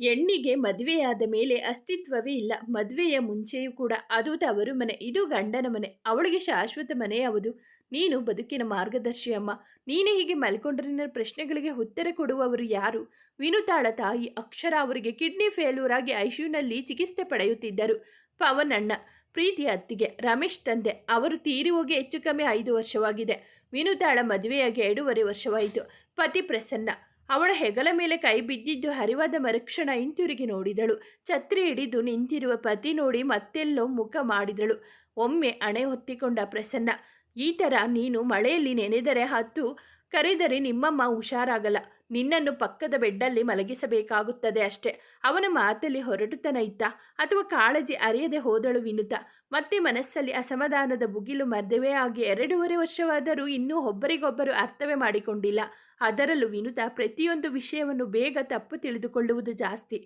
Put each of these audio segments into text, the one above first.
ಹೆಣ್ಣಿಗೆ ಮದುವೆಯಾದ ಮೇಲೆ ಅಸ್ತಿತ್ವವೇ ಇಲ್ಲ. ಮದುವೆಯ ಮುಂಚೆಯೂ ಕೂಡ ಅದು ತವರು ಮನೆ, ಇದು ಗಂಡನ ಮನೆ. ಅವಳಿಗೆ ಶಾಶ್ವತ ಮನೆ ಯಾವುದು? ನೀನು ಬದುಕಿನ ಮಾರ್ಗದರ್ಶಿಯಮ್ಮ ನೀನೇ ಹೀಗೆ ಮಲ್ಕೊಂಡ್ರಿನ ಪ್ರಶ್ನೆಗಳಿಗೆ ಉತ್ತರ ಕೊಡುವವರು ಯಾರು? ವಿನುತಾಳ ತಾಯಿ ಅಕ್ಷರ ಅವರಿಗೆ ಕಿಡ್ನಿ ಫೇಲ್ಯೂರ್ ಆಗಿ ಐಶ್ಯೂನಲ್ಲಿ ಚಿಕಿತ್ಸೆ ಪಡೆಯುತ್ತಿದ್ದರು. ಪವನ್ ಅಣ್ಣ ಪ್ರೀತಿಯ ಅತ್ತಿಗೆ. ರಮೇಶ್ ತಂದೆ, ಅವರು ತೀರಿ ಹೋಗಿ ಹೆಚ್ಚು ಕಮ್ಮಿ ಐದು ವರ್ಷವಾಗಿದೆ. ವಿನುತಾಳ ಮದುವೆಯಾಗಿ ಎರಡೂವರೆ ವರ್ಷವಾಯಿತು. ಪತಿ ಪ್ರಸನ್ನ ಅವಳ ಹೆಗಲ ಮೇಲೆ ಕೈ ಬಿದ್ದಿದ್ದು ಹರಿವಾದ ಮರುಕ್ಷಣ ಹಿಂತಿರುಗಿ ನೋಡಿದಳು. ಛತ್ರಿ ಹಿಡಿದು ನಿಂತಿರುವ ಪತಿ ನೋಡಿ ಮತ್ತೆಲ್ಲೋ ಮುಖ ಮಾಡಿದಳು. ಒಮ್ಮೆ ಅಣೆ ಹೊತ್ತಿಕೊಂಡ ಪ್ರಸನ್ನ, ಈ ಥರ ನೀನು ಮಳೆಯಲ್ಲಿ ನೆನೆದರೆ ಹತ್ತು, ಕರೆದರೆ ನಿಮ್ಮಮ್ಮ ಹುಷಾರಾಗಲ್ಲ. ನಿನ್ನನ್ನು ಪಕ್ಕದ ಬೆಡ್ಡಲ್ಲಿ ಮಲಗಿಸಬೇಕಾಗುತ್ತದೆ ಅಷ್ಟೇ. ಅವನ ಮಾತಲ್ಲಿ ಹೊರಟುತನ ಇತ್ತ, ಅಥವಾ ಕಾಳಜಿ ಅರಿಯದೆ ಹೋದಳು ವಿನುತ. ಮತ್ತೆ ಮನಸ್ಸಲ್ಲಿ ಅಸಮಾಧಾನದ ಬುಗಿಲು ಮದುವೆ ಆಗಿ ಎರಡೂವರೆ ವರ್ಷವಾದರೂ ಇನ್ನೂ ಒಬ್ಬರಿಗೊಬ್ಬರು ಅರ್ಥವೇ ಮಾಡಿಕೊಂಡಿಲ್ಲ. ಅದರಲ್ಲೂ ವಿನುತ ಪ್ರತಿಯೊಂದು ವಿಷಯವನ್ನು ಬೇಗ ತಪ್ಪು ತಿಳಿದುಕೊಳ್ಳುವುದು ಜಾಸ್ತಿ.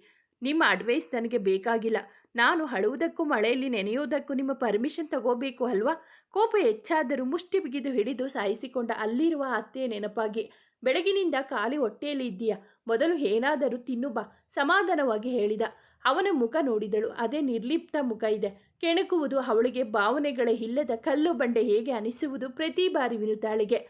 ನಿಮ್ಮ ಅಡ್ವೈಸ್ ನನಗೆ ಬೇಕಾಗಿಲ್ಲ. ನಾನು ಹಳುವುದಕ್ಕೂ ಮಳೆಯಲ್ಲಿ ನೆನೆಯುವುದಕ್ಕೂ ನಿಮ್ಮ ಪರ್ಮಿಷನ್ ತಗೋಬೇಕು ಅಲ್ವಾ? ಕೋಪ ಹೆಚ್ಚಾದರೂ ಮುಷ್ಟಿ ಬಿಗಿದು ಹಿಡಿದು ಸಾಯಿಸಿಕೊಂಡ ಅಲ್ಲಿರುವ ಅತ್ತೆಯ ನೆನಪಾಗಿ. ಬೆಳಗಿನಿಂದ ಖಾಲಿ ಹೊಟ್ಟೆಯಲ್ಲಿ ಇದ್ದೀಯ? ಮೊದಲು ಏನಾದರೂ ತಿನ್ನು ಬಾ, ಸಮಾಧಾನವಾಗಿ ಹೇಳಿದ. ಅವನ ಮುಖ ನೋಡಿದಳು. ಅದೇ ನಿರ್ಲಿಪ್ತ ಮುಖ ಇದೆ. ಕೆಣಕುವುದು ಅವಳಿಗೆ ಭಾವನೆಗಳೇ ಇಲ್ಲದ ಕಲ್ಲು ಬಂಡೆ ಹೇಗೆ ಅನಿಸುವುದು ಪ್ರತಿ ಬಾರಿ ವಿನುತಾಳಿಗೆ.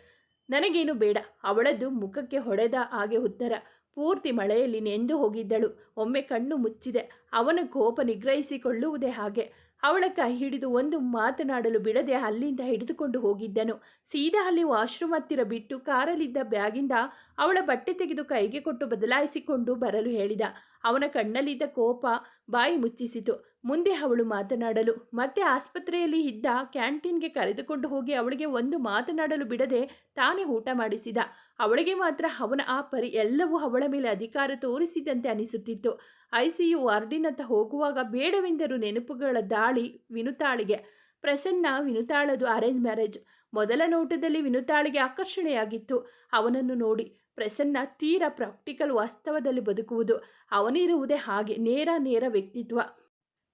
ನನಗೇನು ಬೇಡ. ಅವಳದ್ದು ಮುಖಕ್ಕೆ ಹೊಡೆದ ಹಾಗೆ ಉತ್ತರ. ಪೂರ್ತಿ ಮಳೆಯಲ್ಲಿ ನೆಂದು ಹೋಗಿದ್ದಳು. ಒಮ್ಮೆ ಕಣ್ಣು ಮುಚ್ಚಿದೆ. ಅವನ ಕೋಪ ನಿಗ್ರಹಿಸಿಕೊಳ್ಳುವುದೇ ಹಾಗೆ. ಅವಳ ಕೈ ಹಿಡಿದು ಒಂದು ಮಾತನಾಡಲು ಬಿಡದೆ ಅಲ್ಲಿಂದ ಹಿಡಿದುಕೊಂಡು ಹೋಗಿದ್ದನು. ಸೀದಾ ಅಲ್ಲಿ ವಾಶ್ರೂಮ್ ಹತ್ತಿರ ಬಿಟ್ಟು ಕಾರಲ್ಲಿದ್ದ ಬ್ಯಾಗಿಂದ ಅವಳ ಬಟ್ಟೆ ತೆಗೆದು ಕೈಗೆ ಕೊಟ್ಟು ಬದಲಾಯಿಸಿಕೊಂಡು ಬರಲು ಹೇಳಿದ. ಅವನ ಕಣ್ಣಲ್ಲಿದ್ದ ಕೋಪ ಬಾಯಿ ಮುಚ್ಚಿಸಿತು. ಮುಂದೆ ಅವಳು ಮಾತನಾಡಲು. ಮತ್ತೆ ಆಸ್ಪತ್ರೆಯಲ್ಲಿ ಇದ್ದ ಕ್ಯಾಂಟೀನ್ಗೆ ಕರೆದುಕೊಂಡು ಹೋಗಿ ಅವಳಿಗೆ ಒಂದು ಮಾತನಾಡಲು ಬಿಡದೆ ತಾನೇ ಊಟ ಮಾಡಿಸಿದ. ಅವಳಿಗೆ ಮಾತ್ರ ಅವನ ಆ ಪರಿ ಎಲ್ಲವೂ ಅವಳ ಮೇಲೆ ಅಧಿಕಾರ ತೋರಿಸಿದಂತೆ ಅನಿಸುತ್ತಿತ್ತು. ಐಸಿಯು ವಾರ್ಡಿನತ್ತ ಹೋಗುವಾಗ ಬೇಡವೆಂದರು ನೆನಪುಗಳ ದಾಳಿ ವಿನುತಾಳಿಗೆ. ಪ್ರಸನ್ನ ವಿನುತಾಳದು ಅರೇಂಜ್ ಮ್ಯಾರೇಜ್. ಮೊದಲ ನೋಟದಲ್ಲಿ ವಿನುತಾಳಿಗೆ ಆಕರ್ಷಣೆಯಾಗಿತ್ತು. ಅವನನ್ನು ನೋಡಿ ಪ್ರಸನ್ನ ತೀರಾ ಪ್ರಾಕ್ಟಿಕಲ್ ವಾಸ್ತವದಲ್ಲಿ ಬದುಕುವುದು. ಅವನಿರುವುದೇ ಹಾಗೆ ನೇರ ನೇರ ವ್ಯಕ್ತಿತ್ವ.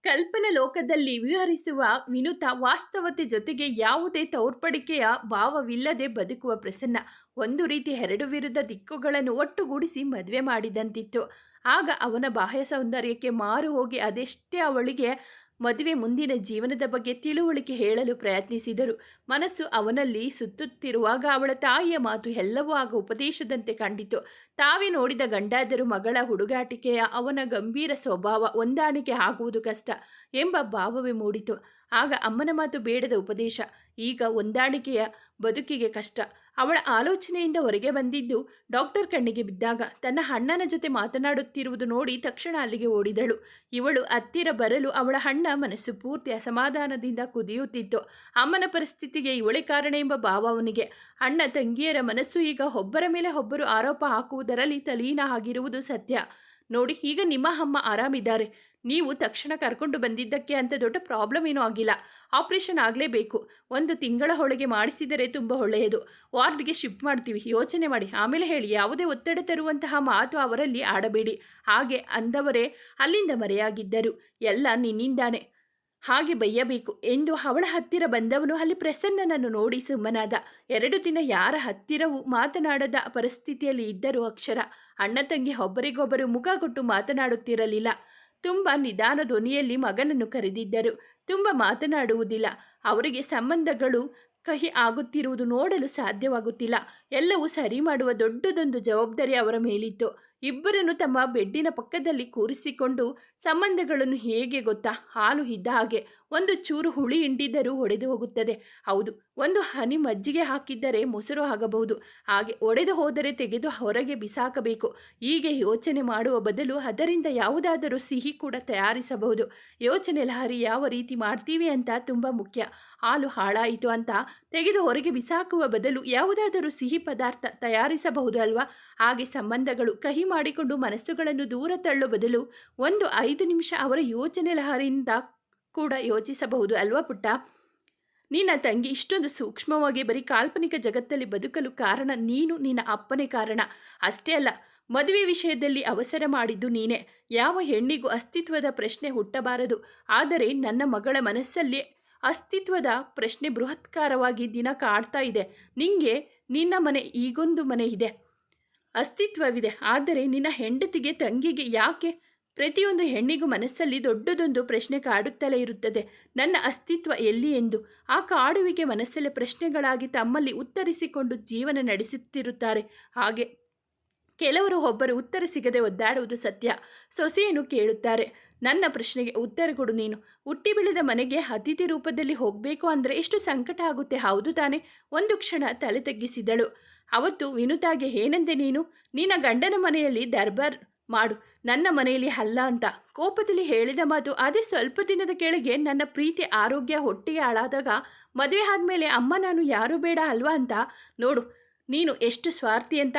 ಕಲ್ಪನ ಲೋಕದಲ್ಲಿ ವಿಹರಿಸುವ ವಿನುತ ವಾಸ್ತವತೆ ಜೊತೆಗೆ ಯಾವುದೇ ತೋರ್ಪಡಿಕೆಯ ಭಾವವಿಲ್ಲದೆ ಬದುಕುವ ಪ್ರಸನ್ನ. ಒಂದು ರೀತಿ ಎರಡು ವಿರುದ್ಧ ದಿಕ್ಕುಗಳನ್ನು ಒಟ್ಟುಗೂಡಿಸಿ ಮದುವೆ ಮಾಡಿದಂತಿತ್ತು. ಆಗ ಅವನ ಬಾಹ್ಯ ಸೌಂದರ್ಯಕ್ಕೆ ಮಾರು ಹೋಗಿ ಅದೆಷ್ಟೇ ಅವಳಿಗೆ ಮದುವೆ ಮುಂದಿನ ಜೀವನದ ಬಗ್ಗೆ ತಿಳುವಳಿಕೆ ಹೇಳಲು ಪ್ರಯತ್ನಿಸಿದರು. ಮನಸ್ಸು ಅವನಲ್ಲಿ ಸುತ್ತುತ್ತಿರುವಾಗ ಅವಳ ತಾಯಿಯ ಮಾತು ಎಲ್ಲವೂ ಆಗ ಉಪದೇಶದಂತೆ ಕಂಡಿತು. ತಾವೇ ನೋಡಿದ ಗಂಡಾದರೂ ಮಗಳ ಹುಡುಗಾಟಿಕೆಯ ಅವನ ಗಂಭೀರ ಸ್ವಭಾವ ಹೊಂದಾಣಿಕೆ ಆಗುವುದು ಕಷ್ಟ ಎಂಬ ಭಾವವೇ ಮೂಡಿತು. ಆಗ ಅಮ್ಮನ ಮಾತು ಬೇಡದ ಉಪದೇಶ. ಈಗ ಹೊಂದಾಣಿಕೆಯ ಬದುಕಿಗೆ ಕಷ್ಟ. ಅವಳ ಆಲೋಚನೆಯಿಂದ ಹೊರಗೆ ಬಂದಿದ್ದು ಡಾಕ್ಟರ್ ಕಣ್ಣಿಗೆ ಬಿದ್ದಾಗ. ತನ್ನ ಅಣ್ಣನ ಜೊತೆ ಮಾತನಾಡುತ್ತಿರುವುದು ನೋಡಿ ತಕ್ಷಣ ಅಲ್ಲಿಗೆ ಓಡಿದಳು. ಇವಳು ಹತ್ತಿರ ಬರಲು ಅವಳ ಅಣ್ಣ ಮನಸ್ಸು ಪೂರ್ತಿ ಅಸಮಾಧಾನದಿಂದ ಕುದಿಯುತ್ತಿತ್ತು. ಅಮ್ಮನ ಪರಿಸ್ಥಿತಿಗೆ ಇವಳೆ ಕಾರಣ ಎಂಬ ಭಾವ ಅವನಿಗೆ. ಅಣ್ಣ ತಂಗಿಯರ ಮನಸ್ಸು ಈಗ ಒಬ್ಬರ ಮೇಲೆ ಒಬ್ಬರು ಆರೋಪ ಹಾಕುವುದರಲ್ಲಿ ತಲೀನ ಆಗಿರುವುದು ಸತ್ಯ. ನೋಡಿ, ಈಗ ನಿಮ್ಮ ಅಮ್ಮ ಆರಾಮಿದ್ದಾರೆ. ನೀವು ತಕ್ಷಣ ಕರ್ಕೊಂಡು ಬಂದಿದ್ದಕ್ಕೆ ಅಂತ ದೊಡ್ಡ ಪ್ರಾಬ್ಲಮ್ ಏನೂ ಆಗಿಲ್ಲ. ಆಪ್ರೇಷನ್ ಆಗಲೇಬೇಕು. ಒಂದು ತಿಂಗಳ ಒಳಗೆ ಮಾಡಿಸಿದರೆ ತುಂಬ ಒಳ್ಳೆಯದು. ವಾರ್ಡ್ಗೆ ಶಿಫ್ಟ್ ಮಾಡ್ತೀವಿ. ಯೋಚನೆ ಮಾಡಿ. ಆಮೇಲೆ ಹೇಳಿ, ಯಾವುದೇ ಒತ್ತಡ ತರುವಂತಹ ಮಾತು ಅವರಲ್ಲಿ ಆಡಬೇಡಿ. ಹಾಗೆ ಅಂದವರೇ ಅಲ್ಲಿಂದ ಮರೆಯಾಗಿದ್ದರು. ಎಲ್ಲ ನಿನ್ನಿಂದಾನೆ. ಹಾಗೆ ಬೈಯಬೇಕು. ಎಂದು ಅವಳ ಹತ್ತಿರ ಬಂದವನು ಅಲ್ಲಿ ಪ್ರಸನ್ನನನ್ನು ನೋಡಿ ಸುಮ್ಮನಾದ. ಎರಡು ದಿನ ಯಾರ ಹತ್ತಿರವೂ ಮಾತನಾಡದ ಪರಿಸ್ಥಿತಿಯಲ್ಲಿ ಇದ್ದರು ಅಕ್ಷರ. ಅಣ್ಣ ತಂಗಿ ಒಬ್ಬರಿಗೊಬ್ಬರು ಮುಖ ಕೊಟ್ಟು ಮಾತನಾಡುತ್ತಿರಲಿಲ್ಲ. ತುಂಬ ನಿಧಾನ ಧ್ವನಿಯಲ್ಲಿ ಮಗನನ್ನು ಕರೆದಿದ್ದರು. ತುಂಬ ಮಾತನಾಡುವುದಿಲ್ಲ. ಅವರಿಗೆ ಸಂಬಂಧಗಳು ಕಹಿ ಆಗುತ್ತಿರುವುದು ನೋಡಲು ಸಾಧ್ಯವಾಗುತ್ತಿಲ್ಲ. ಎಲ್ಲವೂ ಸರಿ ಮಾಡುವ ದೊಡ್ಡದೊಂದು ಜವಾಬ್ದಾರಿ ಅವರ ಮೇಲಿತ್ತು. ಇಬ್ಬರನ್ನು ತಮ್ಮ ಬೆಡ್ಡಿನ ಪಕ್ಕದಲ್ಲಿ ಕೂರಿಸಿಕೊಂಡು ಸಂಬಂಧಗಳನ್ನು ಹೇಗೆ ಗೊತ್ತಾ? ಹಾಲು ಇದ್ದ ಹಾಗೆ ಒಂದು ಚೂರು ಹುಳಿ ಹಿಂಡಿದ್ದರೂ ಒಡೆದು ಹೋಗುತ್ತದೆ. ಹೌದು, ಒಂದು ಹನಿ ಮಜ್ಜಿಗೆ ಹಾಕಿದ್ದರೆ ಮೊಸರು ಆಗಬಹುದು. ಹಾಗೆ ಒಡೆದು ಹೋದರೆ ತೆಗೆದು ಹೊರಗೆ ಬಿಸಾಕಬೇಕು. ಹೀಗೆ ಯೋಚನೆ ಮಾಡುವ ಬದಲು ಅದರಿಂದ ಯಾವುದಾದರೂ ಸಿಹಿ ಕೂಡ ತಯಾರಿಸಬಹುದು. ಯೋಚನೆ ಲಹರಿ ಯಾವ ರೀತಿ ಮಾಡ್ತೀವಿ ಅಂತ ತುಂಬ ಮುಖ್ಯ. ಹಾಲು ಹಾಳಾಯಿತು ಅಂತ ತೆಗೆದು ಹೊರಗೆ ಬಿಸಾಕುವ ಬದಲು ಯಾವುದಾದರೂ ಸಿಹಿ ಪದಾರ್ಥ ತಯಾರಿಸಬಹುದು ಅಲ್ವಾ? ಹಾಗೆ ಸಂಬಂಧಗಳು ಕಹಿ ಮಾಡಿಕೊಂಡು ಮನಸ್ಸುಗಳನ್ನು ದೂರ ತಳ್ಳುವ ಬದಲು ಒಂದು ಐದು ನಿಮಿಷ ಅವರ ಯೋಚನೆ ಲಹರಿಯಿಂದ ಕೂಡ ಯೋಚಿಸಬಹುದು ಅಲ್ವಾ ಪುಟ್ಟ? ನಿನ್ನ ತಂಗಿ ಇಷ್ಟೊಂದು ಸೂಕ್ಷ್ಮವಾಗಿ ಬರೀ ಕಾಲ್ಪನಿಕ ಜಗತ್ತಲ್ಲಿ ಬದುಕಲು ಕಾರಣ ನೀನು ನಿನ್ನ ಅಪ್ಪನೇ ಕಾರಣ. ಅಷ್ಟೇ ಅಲ್ಲ, ಮದುವೆ ವಿಷಯದಲ್ಲಿ ಅವಸರ ಮಾಡಿದ್ದು ನೀನೇ. ಯಾವ ಹೆಣ್ಣಿಗೂ ಅಸ್ತಿತ್ವದ ಪ್ರಶ್ನೆ ಹುಟ್ಟಬಾರದು. ಆದರೆ ನನ್ನ ಮಗಳ ಮನಸ್ಸಲ್ಲಿ ಅಸ್ತಿತ್ವದ ಪ್ರಶ್ನೆ ಬೃಹತ್ಕಾರವಾಗಿ ದಿನ ಕಾಡ್ತಾ ಇದೆ. ನಿಂಗೆ ನಿನ್ನ ಮನೆ ಈಗೊಂದು ಮನೆ ಇದೆ. ಅಸ್ತಿತ್ವವಿದೆ. ಆದರೆ ನಿನ್ನ ಹೆಂಡತಿಗೆ, ತಂಗಿಗೆ ಯಾಕೆ? ಪ್ರತಿಯೊಂದು ಹೆಣ್ಣಿಗೂ ಮನಸ್ಸಲ್ಲಿ ದೊಡ್ಡದೊಂದು ಪ್ರಶ್ನೆ ಕಾಡುತ್ತಲೇ ಇರುತ್ತದೆ. ನನ್ನ ಅಸ್ತಿತ್ವ ಎಲ್ಲಿ ಎಂದು? ಆ ಕಾಡುವಿಕೆ ಮನಸ್ಸಲ್ಲಿ ಪ್ರಶ್ನೆಗಳಾಗಿ ತಮ್ಮಲ್ಲಿ ಉತ್ತರಿಸಿಕೊಂಡು ಜೀವನ ನಡೆಸುತ್ತಿರುತ್ತಾರೆ. ಹಾಗೆ ಕೆಲವರು ಒಬ್ಬರು ಉತ್ತರ ಸಿಗದೆ ಒದ್ದಾಡುವುದು ಸತ್ಯ. ಸೊಸೆಯನ್ನು ಕೇಳುತ್ತಾರೆ, ನನ್ನ ಪ್ರಶ್ನೆಗೆ ಉತ್ತರ ಕೊಡು ನೀನು. ಹುಟ್ಟಿ ಬೆಳೆದ ಮನೆಗೆ ಅತಿಥಿ ರೂಪದಲ್ಲಿ ಹೋಗಬೇಕು ಅಂದರೆ ಎಷ್ಟು ಸಂಕಟ ಆಗುತ್ತೆ. ಹೌದು ತಾನೆ. ಒಂದು ಕ್ಷಣ ತಲೆ ತಗ್ಗಿಸಿದಳು. ಅವತ್ತು ವಿನುತಾಗೆ ಏನಂದೆ ನೀನು? ನಿನ್ನ ಗಂಡನ ಮನೆಯಲ್ಲಿ ದರ್ಬಾರ್ ಮಾಡು. ನನ್ನ ಮನೆಯಲ್ಲಿ ಅಲ್ಲ ಅಂತ ಕೋಪದಲ್ಲಿ ಹೇಳಿದ ಮಾತು ಅದೇ ಸ್ವಲ್ಪ ದಿನದ ಕೆಳಗೆ ನನ್ನ ಪ್ರೀತಿ ಆರೋಗ್ಯ ಹೊಟ್ಟೆಗೆ ಹಾಳಾದಾಗ ಮದುವೆ ಆದಮೇಲೆ ಅಮ್ಮ ನಾನು ಯಾರೂ ಬೇಡ ಅಲ್ವಾ ಅಂತ. ನೋಡು, ನೀನು ಎಷ್ಟು ಸ್ವಾರ್ಥಿ ಅಂತ.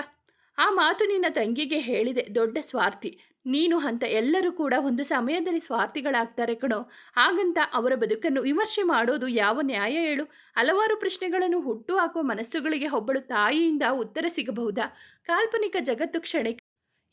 ಆ ಮಾತು ನಿನ್ನ ತಂಗಿಗೆ ಹೇಳಿದೆ, ದೊಡ್ಡ ಸ್ವಾರ್ಥಿ. ನೀನು ಅಂತ ಎಲ್ಲರೂ ಕೂಡ ಒಂದು ಸಮಯದಲ್ಲಿ ಸ್ವಾರ್ಥಿಗಳಾಗ್ತಾರೆ ಕಣೋ. ಹಾಗಂತ ಅವರ ಬದುಕನ್ನು ವಿಮರ್ಶೆ ಮಾಡೋದು ಯಾವ ನ್ಯಾಯ ಹೇಳು? ಹಲವಾರು ಪ್ರಶ್ನೆಗಳನ್ನು ಹುಟ್ಟು ಹಾಕುವ ಮನಸ್ಸುಗಳಿಗೆ ಒಬ್ಬಳು ತಾಯಿಯಿಂದ ಉತ್ತರ ಸಿಗಬಹುದಾ? ಕಾಲ್ಪನಿಕ ಜಗತ್ತು ಕ್ಷಣಿಕ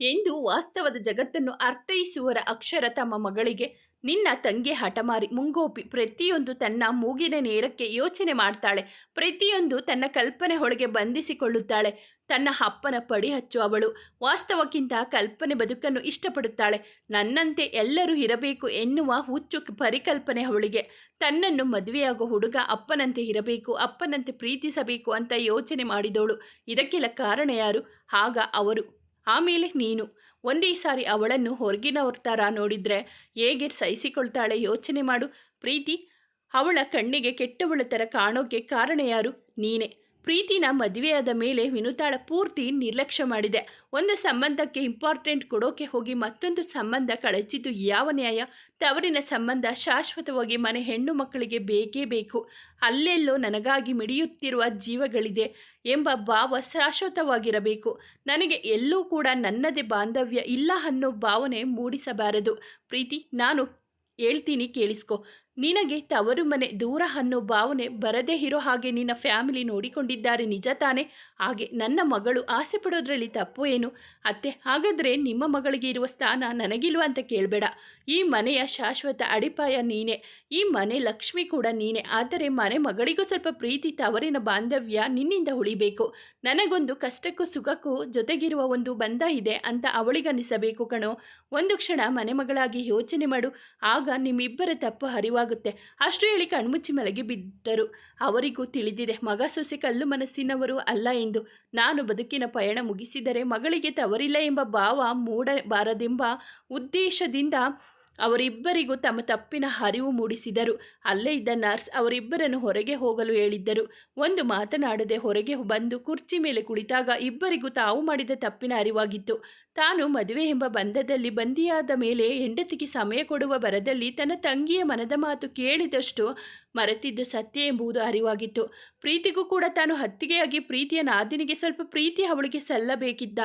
ಎಂದು ವಾಸ್ತವದ ಜಗತ್ತನ್ನು ಅರ್ಥೈಸುವರ ಅಕ್ಷರ ತಮ್ಮ ಮಗಳಿಗೆ ನಿನ್ನ ತಂಗಿ ಹಠಮಾರಿ ಮುಂಗೋಪಿ ಪ್ರತಿಯೊಂದು ತನ್ನ ಮೂಗಿನ ನೇರಕ್ಕೆ ಯೋಚನೆ ಮಾಡ್ತಾಳೆ. ಪ್ರತಿಯೊಂದು ತನ್ನ ಕಲ್ಪನೆ ಒಳಗೆ ಬಂಧಿಸಿಕೊಳ್ಳುತ್ತಾಳೆ. ತನ್ನ ಅಪ್ಪನ ಪಡಿ ಹಚ್ಚು ಅವಳು. ವಾಸ್ತವಕ್ಕಿಂತ ಕಲ್ಪನೆ ಬದುಕನ್ನು ಇಷ್ಟಪಡುತ್ತಾಳೆ. ನನ್ನಂತೆ ಎಲ್ಲರೂ ಇರಬೇಕು ಎನ್ನುವ ಹುಚ್ಚು ಪರಿಕಲ್ಪನೆ ಅವಳಿಗೆ. ತನ್ನನ್ನು ಮದುವೆಯಾಗೋ ಹುಡುಗ ಅಪ್ಪನಂತೆ ಇರಬೇಕು, ಅಪ್ಪನಂತೆ ಪ್ರೀತಿಸಬೇಕು ಅಂತ ಯೋಚನೆ ಮಾಡಿದವಳು. ಇದಕ್ಕೆಲ್ಲ ಕಾರಣ ಯಾರು? ಆಗ ಅವರು ಆಮೇಲೆ ನೀನು. ಒಂದೇ ಸಾರಿ ಅವಳನ್ನು ಹೊರಗಿನವ್ರ ಥರ ನೋಡಿದರೆ ಹೇಗೆ ಸಹಿಸಿಕೊಳ್ತಾಳೆ ಯೋಚನೆ ಮಾಡು. ಪ್ರೀತಿ, ಅವಳ ಕಣ್ಣಿಗೆ ಕೆಟ್ಟವಳ ಥರ ಕಾಣೋಕೆ ಕಾರಣ ಯಾರು? ನೀನೇ. ಪ್ರೀತಿನ ಮದುವೆಯಾದ ಮೇಲೆ ವಿನುತಾಳ ಪೂರ್ತಿ ನಿರ್ಲಕ್ಷ್ಯ ಮಾಡಿದೆ. ಒಂದು ಸಂಬಂಧಕ್ಕೆ ಇಂಪಾರ್ಟೆಂಟ್ ಕೊಡೋಕೆ ಹೋಗಿ ಮತ್ತೊಂದು ಸಂಬಂಧ ಕಳಚಿದ್ದು ಯಾವ ನ್ಯಾಯ? ತವರಿನ ಸಂಬಂಧ ಶಾಶ್ವತವಾಗಿ ಮನೆ ಹೆಣ್ಣು ಮಕ್ಕಳಿಗೆ ಬೇಕೇ ಬೇಕು. ಅಲ್ಲೆಲ್ಲೋ ನನಗಾಗಿ ಮಿಡಿಯುತ್ತಿರುವ ಜೀವಗಳಿದೆ ಎಂಬ ಭಾವ ಶಾಶ್ವತವಾಗಿರಬೇಕು. ನನಗೆ ಎಲ್ಲೂ ಕೂಡ ನನ್ನದೇ ಬಾಂಧವ್ಯ ಇಲ್ಲ ಅನ್ನೋ ಭಾವನೆ ಮೂಡಿಸಬಾರದು. ಪ್ರೀತಿ, ನಾನು ಹೇಳ್ತೀನಿ ಕೇಳಿಸ್ಕೊ. ನಿನಗೆ ತವರು ಮನೆ ದೂರ ಅನ್ನೋ ಭಾವನೆ ಬರದೇ ಇರೋ ಹಾಗೆ ನಿನ್ನ ಫ್ಯಾಮಿಲಿ ನೋಡಿಕೊಂಡಿದ್ದಾರೆ ನಿಜ ತಾನೆ? ಹಾಗೆ ನನ್ನ ಮಗಳು ಆಸೆ ಪಡೋದ್ರಲ್ಲಿ ತಪ್ಪು ಏನು? ಅತ್ತೆ, ಹಾಗಾದರೆ ನಿಮ್ಮ ಮಗಳಿಗೆ ಇರುವ ಸ್ಥಾನ ನನಗಿಲ್ವ ಅಂತ ಕೇಳಬೇಡ. ಈ ಮನೆಯ ಶಾಶ್ವತ ಅಡಿಪಾಯ ನೀನೆ. ಈ ಮನೆ ಲಕ್ಷ್ಮಿ ಕೂಡ ನೀನೆ. ಆದರೆ ಮನೆ ಮಗಳಿಗೂ ಸ್ವಲ್ಪ ಪ್ರೀತಿ, ತವರಿನ ಬಾಂಧವ್ಯ ನಿನ್ನಿಂದ ಉಳಿಬೇಕು. ನನಗೊಂದು ಕಷ್ಟಕ್ಕೂ ಸುಖಕ್ಕೂ ಜೊತೆಗಿರುವ ಒಂದು ಬಂಧ ಇದೆ ಅಂತ ಅವಳಿಗನ್ನಿಸಬೇಕು ಕಣೋ. ಒಂದು ಕ್ಷಣ ಮನೆ ಮಗಳಾಗಿ ಯೋಚನೆ ಮಾಡು. ಆಗ ನಿಮ್ಮಿಬ್ಬರ ತಪ್ಪು ಹರಿವಾಗುತ್ತೆ ಅಷ್ಟು ಹೇಳಿ ಕಣ್ಮುಚ್ಚಿ ಮಲಗಿ ಬಿದ್ದರು. ಅವರಿಗೂ ತಿಳಿದಿದೆ, ಮಗ ಸೊಸೆ ಕಲ್ಲು ಮನಸ್ಸಿನವರು ಅಲ್ಲ ಎಂದು. ನಾನು ಬದುಕಿನ ಪಯಣ ಮುಗಿಸಿದರೆ ಮಗಳಿಗೆ ತವರಿಲ್ಲ ಎಂಬ ಭಾವ ಮೂಡಬಾರದೆಂಬ ಉದ್ದೇಶದಿಂದ ಅವರಿಬ್ಬರಿಗೂ ತಮ್ಮ ತಪ್ಪಿನ ಹರಿವು ಮೂಡಿಸಿದರು. ಅಲ್ಲೇ ಇದ್ದ ನರ್ಸ್ ಅವರಿಬ್ಬರನ್ನು ಹೊರಗೆ ಹೋಗಲು ಹೇಳಿದ್ದರು. ಒಂದು ಮಾತನಾಡದೆ ಹೊರಗೆ ಬಂದು ಕುರ್ಚಿ ಮೇಲೆ ಕುಳಿತಾಗ ಇಬ್ಬರಿಗೂ ತಾವು ಮಾಡಿದ ತಪ್ಪಿನ ಅರಿವಾಗಿತ್ತು. ತಾನು ಮದುವೆ ಎಂಬ ಬಂಧದಲ್ಲಿ ಬಂದಿಯಾದ ಮೇಲೆ ಹೆಂಡತಿಗೆ ಸಮಯ ಕೊಡುವ ಬರದಲ್ಲಿ ತನ್ನ ತಂಗಿಯ ಮನದ ಮಾತು ಕೇಳಿದಷ್ಟು ಮರೆತಿದ್ದು ಸತ್ಯ ಎಂಬುದು ಅರಿವಾಗಿತ್ತು. ಪ್ರೀತಿಗೂ ಕೂಡ ತಾನು ಹತ್ತಿಗೆಯಾಗಿ ಪ್ರೀತಿಯ ನಾದಿನಿಗೆ ಸ್ವಲ್ಪ ಪ್ರೀತಿ ಅವಳಿಗೆ ಸಲ್ಲಬೇಕಿದ್ದ.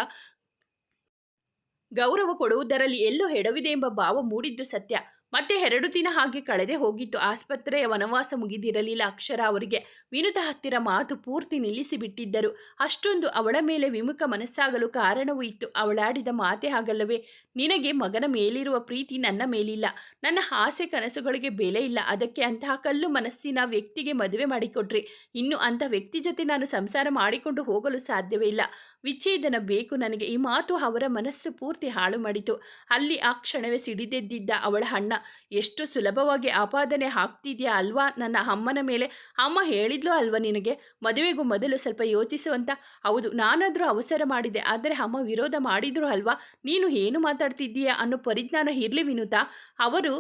ಗೌರವ ಕೊಡುವುದರಲ್ಲಿ ಎಲ್ಲೋ ಹೆಡವಿದೆ ಎಂಬ ಭಾವ ಮೂಡಿದ್ದು ಸತ್ಯ. ಮತ್ತೆ ಎರಡು ದಿನ ಹಾಗೆ ಕಳೆದೇ ಹೋಗಿತ್ತು. ಆಸ್ಪತ್ರೆಯ ವನವಾಸ ಮುಗಿದಿರಲಿಲ್ಲ. ಅಕ್ಷರ ಅವರಿಗೆ ವಿನುತ ಹತ್ತಿರ ಮಾತು ಪೂರ್ತಿ ನಿಲ್ಲಿಸಿಬಿಟ್ಟಿದ್ದರು. ಅಷ್ಟೊಂದು ಅವಳ ಮೇಲೆ ವಿಮುಖ ಮನಸ್ಸಾಗಲು ಕಾರಣವೂ ಇತ್ತು. ಅವಳಾಡಿದ ಮಾತೆ ಹಾಗಲ್ಲವೇ? ನಿನಗೆ ಮಗನ ಮೇಲಿರುವ ಪ್ರೀತಿ ನನ್ನ ಮೇಲಿಲ್ಲ. ನನ್ನ ಆಸೆ ಕನಸುಗಳಿಗೆ ಬೆಲೆ ಇಲ್ಲ. ಅದಕ್ಕೆ ಅಂತಹ ಕಲ್ಲು ಮನಸ್ಸಿನ ವ್ಯಕ್ತಿಗೆ ಮದುವೆ ಮಾಡಿಕೊಟ್ರಿ ಇನ್ನು ಅಂಥ ವ್ಯಕ್ತಿ ಜೊತೆ ನಾನು ಸಂಸಾರ ಮಾಡಿಕೊಂಡು ಹೋಗಲು ಸಾಧ್ಯವೇ ಇಲ್ಲ. ವಿಚ್ಛೇದನ ಬೇಕು ನನಗೆ. ಈ ಮಾತು ಅವರ ಮನಸ್ಸು ಪೂರ್ತಿ ಹಾಳು ಮಾಡಿತು. ಅಲ್ಲಿ ಆ ಕ್ಷಣವೇ ಸಿಡಿದೆದ್ದಿದ್ದ ಅವಳ ಅಣ್ಣ, ಎಷ್ಟು ಸುಲಭವಾಗಿ ಆಪಾದನೆ ಹಾಕ್ತಿದ್ಯಾ ಅಲ್ವಾ ನನ್ನ ಅಮ್ಮನ ಮೇಲೆ? ಅಮ್ಮ ಹೇಳಿದ್ಲು ಅಲ್ವಾ ನಿನಗೆ? ಮದುವೆಗೂ ಮೊದಲು ಸ್ವಲ್ಪ ಯೋಚಿಸುವಂತ ಹೌದು, ನಾನಾದರೂ ಅವಸರ ಮಾಡಿದೆ. ಆದರೆ ಅಮ್ಮ ವಿರೋಧ ಮಾಡಿದ್ರು ಅಲ್ವಾ? ನೀನು ಏನು ಮಾತಾಡ್ತಿದ್ದೀಯಾ ಅನ್ನೋ ಪರಿಜ್ಞಾನ ಇರಲಿ ವಿನುತಾ. ಅವರು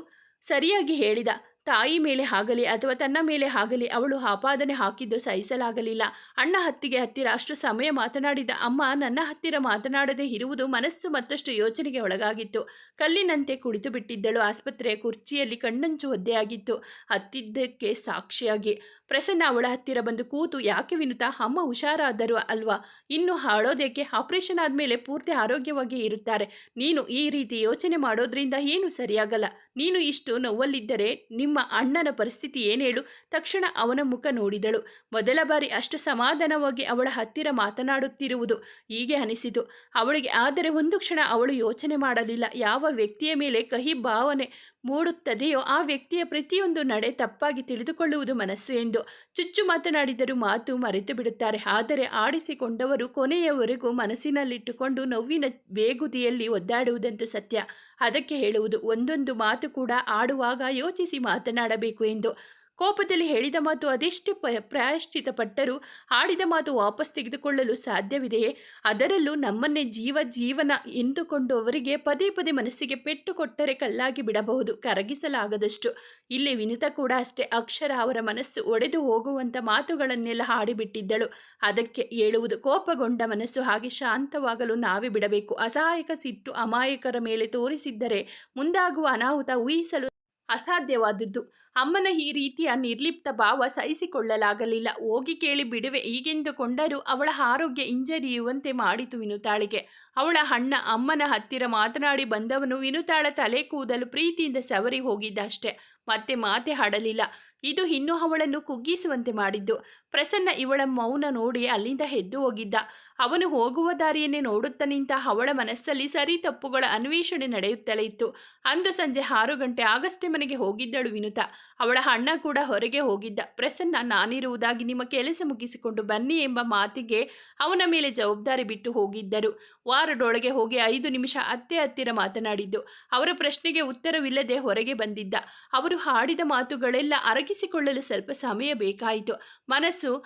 ಸರಿಯಾಗಿ ಹೇಳಿದ. ತಾಯಿ ಮೇಲೆ ಆಗಲಿ ಅಥವಾ ತನ್ನ ಮೇಲೆ ಆಗಲಿ ಅವಳು ಆಪಾದನೆ ಹಾಕಿದ್ದು ಸಹಿಸಲಾಗಲಿಲ್ಲ. ಅಣ್ಣ ಹತ್ತಿಗೆ ಹತ್ತಿರ ಅಷ್ಟು ಸಮಯ ಮಾತನಾಡಿದ ಅಮ್ಮ, ನನ್ನ ಹತ್ತಿರ ಮಾತನಾಡದೆ ಇರುವುದು ಮನಸ್ಸು ಮತ್ತಷ್ಟು ಯೋಚನೆಗೆ ಒಳಗಾಗಿತ್ತು. ಕಲ್ಲಿನಂತೆ ಕುಳಿತು ಬಿಟ್ಟಿದ್ದಳು ಆಸ್ಪತ್ರೆಯ ಕುರ್ಚಿಯಲ್ಲಿ ಕಣ್ಣಂಚು ಒದ್ದೆಯಾಗಿತ್ತು. ಹತ್ತಿದ್ದಕ್ಕೆ ಸಾಕ್ಷಿಯಾಗಿ ಪ್ರಸನ್ನ ಅವಳ ಹತ್ತಿರ ಬಂದು ಕೂತು, ಯಾಕೆ ವಿನುತಾ, ಅಮ್ಮ ಹುಷಾರಾದರು ಅಲ್ವಾ? ಇನ್ನು ಹಾಳೋದಕ್ಕೆ ಆಪರೇಷನ್ ಆದಮೇಲೆ ಪೂರ್ತಿ ಆರೋಗ್ಯವಾಗಿ ಇರುತ್ತಾರೆ. ನೀನು ಈ ರೀತಿ ಯೋಚನೆ ಮಾಡೋದ್ರಿಂದ ಏನು ಸರಿಯಾಗಲ್ಲ. ನೀನು ಇಷ್ಟು ನೋವಲ್ಲಿದ್ದರೆ ನಿಮ್ಮ ಅಣ್ಣನ ಪರಿಸ್ಥಿತಿ ಏನೇಳು? ತಕ್ಷಣ ಅವನ ಮುಖ ನೋಡಿದಳು. ಮೊದಲ ಬಾರಿ ಅಷ್ಟು ಸಮಾಧಾನವಾಗಿ ಅವಳ ಹತ್ತಿರ ಮಾತನಾಡುತ್ತಿರುವುದು ಹೀಗೆ ಅನಿಸಿತು. ಅವಳಿಗೆ, ಆದರೆ ಒಂದು ಕ್ಷಣ ಅವಳು ಯೋಚನೆ ಮಾಡಲಿಲ್ಲ. ಯಾವ ವ್ಯಕ್ತಿಯ ಮೇಲೆ ಕಹಿ ಭಾವನೆ ಮೂಡುತ್ತದೆಯೋ ಆ ವ್ಯಕ್ತಿಯ ಪ್ರತಿಯೊಂದು ನಡೆ ತಪ್ಪಾಗಿ ತಿಳಿದುಕೊಳ್ಳುವುದು ಮನಸ್ಸು ಎಂದು ಚುಚ್ಚು ಮಾತನಾಡಿದರೂ ಮಾತು ಮರೆತು ಬಿಡುತ್ತಾರೆ ಆದರೆ ಆಡಿಸಿಕೊಂಡವರು ಕೊನೆಯವರೆಗೂ ಮನಸ್ಸಿನಲ್ಲಿಟ್ಟುಕೊಂಡು ನೋವಿನ ಬೇಗುದಿಯಲ್ಲಿ ಒದ್ದಾಡುವುದಂತೂ ಸತ್ಯ. ಅದಕ್ಕೆ ಹೇಳುವುದು, ಒಂದೊಂದು ಮಾತು ಕೂಡ ಆಡುವಾಗ ಯೋಚಿಸಿ ಮಾತನಾಡಬೇಕು ಎಂದು ಕೋಪದಲ್ಲಿ ಹೇಳಿದ ಮಾತು ಅದೆಷ್ಟು ಪ್ರಾಯಶ್ಚಿತ ಪಟ್ಟರೂ ಆಡಿದ ಮಾತು ವಾಪಸ್ ತೆಗೆದುಕೊಳ್ಳಲು ಸಾಧ್ಯವಿದೆಯೇ? ಅದರಲ್ಲೂ ನಮ್ಮನ್ನೇ ಜೀವ ಜೀವನ ಎಂದುಕೊಂಡು ಅವರಿಗೆ ಪದೇ ಪದೇ ಮನಸ್ಸಿಗೆ ಪೆಟ್ಟು ಕೊಟ್ಟರೆ ಕಲ್ಲಾಗಿ ಬಿಡಬಹುದು, ಕರಗಿಸಲಾಗದಷ್ಟು. ಇಲ್ಲಿ ವಿನಿತ ಕೂಡ ಅಷ್ಟೇ. ಅಕ್ಷರ ಅವರ ಮನಸ್ಸು ಒಡೆದು ಹೋಗುವಂಥ ಮಾತುಗಳನ್ನೆಲ್ಲ ಹಾಡಿಬಿಟ್ಟಿದ್ದಳು. ಅದಕ್ಕೆ ಹೇಳುವುದು ಕೋಪಗೊಂಡ ಮನಸ್ಸು ಹಾಗೆ ಶಾಂತವಾಗಲು ನಾವೇ ಬಿಡಬೇಕು. ಅಸಹಾಯಕ ಸಿಟ್ಟು ಅಮಾಯಕರ ಮೇಲೆ ತೋರಿಸಿದ್ದರೆ ಮುಂದಾಗುವ ಅನಾಹುತ ಊಹಿಸಲು ಅಸಾಧ್ಯವಾದದ್ದು. ಅಮ್ಮನ ಈ ರೀತಿಯ ನಿರ್ಲಿಪ್ತ ಭಾವ ಸಹಿಸಿಕೊಳ್ಳಲಾಗಲಿಲ್ಲ. ಹೋಗಿ ಕೇಳಿ ಬಿಡುವೆ. ಹೀಗೆಂದುಕೊಂಡರೂ ಅವಳ ಆರೋಗ್ಯ ಹಿಂಜರಿಯುವಂತೆ ಮಾಡಿತು ವಿನುತಾಳಿಗೆ. ಅವಳ ಅಣ್ಣ ಅಮ್ಮನ ಹತ್ತಿರ ಮಾತನಾಡಿ ಬಂದವನು ವಿನುತಾಳ ತಲೆ ಕೂದಲು ಪ್ರೀತಿಯಿಂದ ಸವರಿ ಹೋಗಿದ್ದ ಅಷ್ಟೆ ಮತ್ತೆ ಮಾತೆ ಹಾಡಲಿಲ್ಲ ಇದು ಇನ್ನೂ ಅವಳನ್ನು ಕುಗ್ಗಿಸುವಂತೆ ಮಾಡಿದ್ದು. ಪ್ರಸನ್ನ ಇವಳ ಮೌನ ನೋಡಿ ಅಲ್ಲಿಂದ ಎದ್ದು ಹೋಗಿದ್ದ. ಅವನು ಹೋಗುವ ದಾರಿಯನ್ನೇ ನೋಡುತ್ತಾ ನಿಂತ ಅವಳ ಮನಸ್ಸಲ್ಲಿ ಸರಿ ತಪ್ಪುಗಳ ಅನ್ವೇಷಣೆ ನಡೆಯುತ್ತಲೇ ಇತ್ತು. ಅಂದು ಸಂಜೆ ಆರು ಗಂಟೆ ಆಗಷ್ಟೇ ಮನೆಗೆ ಹೋಗಿದ್ದಳು ವಿನುತ. ಅವಳ ಅಣ್ಣ ಕೂಡ ಹೊರಗೆ ಹೋಗಿದ್ದ. ಪ್ರಸನ್ನ, ನಾನಿರುವುದಾಗಿ ನಿಮ್ಮ ಕೆಲಸ ಮುಗಿಸಿಕೊಂಡು ಬನ್ನಿ ಎಂಬ ಮಾತಿಗೆ ಅವನ ಮೇಲೆ ಜವಾಬ್ದಾರಿ ಬಿಟ್ಟು ಹೋಗಿದ್ದರು. ವಾರದೊಳಗೆ ಹೋಗಿ ಐದು ನಿಮಿಷ ಅತ್ತೆ ಹತ್ತಿರ ಮಾತನಾಡಿದ್ದು. ಅವರ ಪ್ರಶ್ನೆಗೆ ಉತ್ತರವಿಲ್ಲದೆ ಹೊರಗೆ ಬಂದಿದ್ದ. ಅವರು ಹಾಡಿದ ಮಾತುಗಳೆಲ್ಲ ಅರಗಿಸಿಕೊಳ್ಳಲು ಸ್ವಲ್ಪ ಸಮಯ ಬೇಕಾಯಿತು. ಮನಸ್ಸು